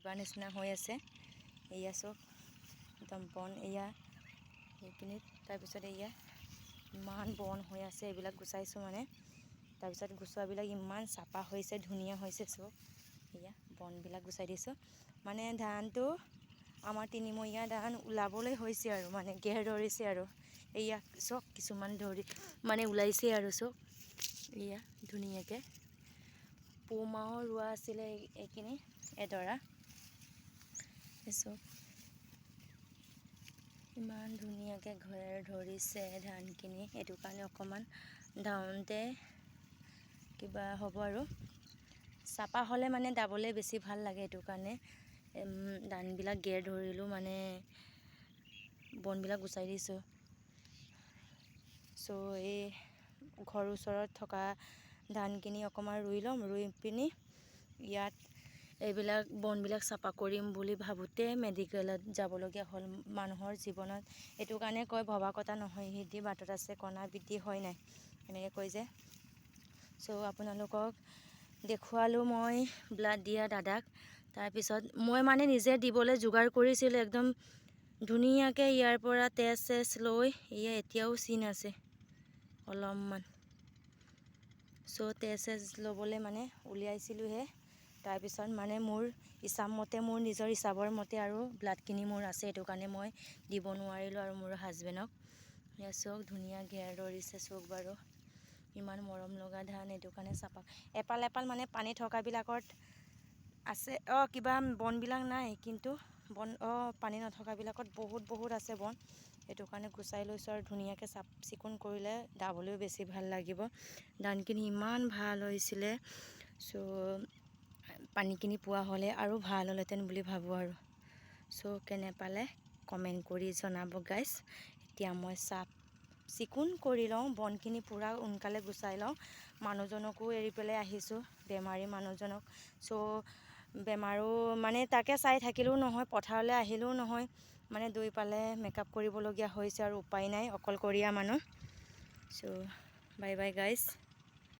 কিবা নিচিনা হৈ আছে। এয়া চব একদম বন এয়া সেইখিনিত তাৰপিছত এয়া ইমান বন হৈ আছে এইবিলাক গুচাইছোঁ মানে। তাৰপিছত গুচোৱাবিলাক ইমান চাফা হৈছে ধুনীয়া হৈছে চব। এয়া বনবিলাক গুচাই দিছোঁ। মানে ধানটো আমাৰ তিনিমহীয়া ধান ওলাবলৈ হৈছে আৰু মানে গেৰ ধৰিছে আৰু। এয়া চব কিছুমান ধৰি মানে ওলাইছে আৰু চব। এয়া ধুনীয়াকৈ। পুহ মাহৰ ৰোৱা আছিলে এই- এইখিনি এডৰা। এই চব ইমান ধুনীয়াকৈ ঘেৰ ধৰিছে ধানখিনি সেইটো কাৰণে অকণমান দাউনতে কিবা হ'ব আৰু। চাপা হ'লে মানে দাবলৈ বেছি ভাল লাগে এইটো কাৰণে। ধানবিলাক গেৰ ধৰিলোঁ মানে বনবিলাক গুচাই দিছোঁ। চ' এই ঘৰৰ ওচৰত থকা ধানখিনি অকণমান ৰুই ল'ম ৰুই পিনি ইয়াত এইবিলাক বনবিলাক চাফা কৰিম বুলি ভাবোঁতে মেডিকেলত যাবলগীয়া হ'ল। মানুহৰ জীৱনত এইটো কাৰণে কয় ভবা কথা নহয় সিদ্ধি বাটত আছে কণা বৃদ্ধি হয় নাই? এনেকৈ কয় যে। চ' আপোনালোকক দেখুৱালোঁ মই ব্লাড দিয়া দাদাক। তাৰপিছত মই মানে নিজে দিবলৈ যোগাৰ কৰিছিলোঁ একদম ধুনীয়াকৈ ইয়াৰ পৰা তেজ চেজ লৈ এয়া এতিয়াও চিন আছে অলপমান। চ' তেজ চেজ ল'বলৈ মানে উলিয়াইছিলোঁহে। তাৰপিছত মানে মোৰ ইচ্ছামতে মোৰ নিজৰ হিচাপৰ মতে আৰু ব্লাডখিনি মোৰ আছে, সেইটো কাৰণে মই দিব নোৱাৰিলোঁ আৰু মোৰ হাজবেণ্ডক এয়া চাওক ধুনীয়া ঘেৰ ধৰিছে চাওক বাৰু। ইমান মৰম লগা ধান এইটো কাৰণে চাফা এপাল এপাল মানে পানী থকাবিলাকত আছে। অঁ, কিবা বনবিলাক নাই, কিন্তু বন, অঁ, পানী নথকাবিলাকত বহুত বহুত আছে বন। সেইটো কাৰণে গুচাই লৈছোঁ আৰু ধুনীয়াকৈ চাফ চিকুণ কৰিলে দাবলৈও বেছি ভালো লাগিব। ধানখিনি ইমান ভালো হৈছিলে। চ' পানীখিনি পোৱা হ'লে আৰু ভাল হ'লহেঁতেন বুলি ভাবোঁ আৰু। চ' কেনে পালে কমেণ্ট কৰি জনাব গাইজ এতিয়া মই চাফ চিকুণ কৰি লওঁ বনখিনি পূৰা সোনকালে গুচাই লওঁ। মানুহজনকো এৰি পেলাই আহিছোঁ বেমাৰী মানুহজনক। চ' বেমাৰো মানে তাকে চাই থাকিলেও নহয় পথাৰলৈ আহিলেও নহয়। মানে দুইফালে মেকআপ কৰিবলগীয়া হৈছে আৰু উপায় নাই অকলশৰীয়া মানুহ। চ' বাই বাই গাইজ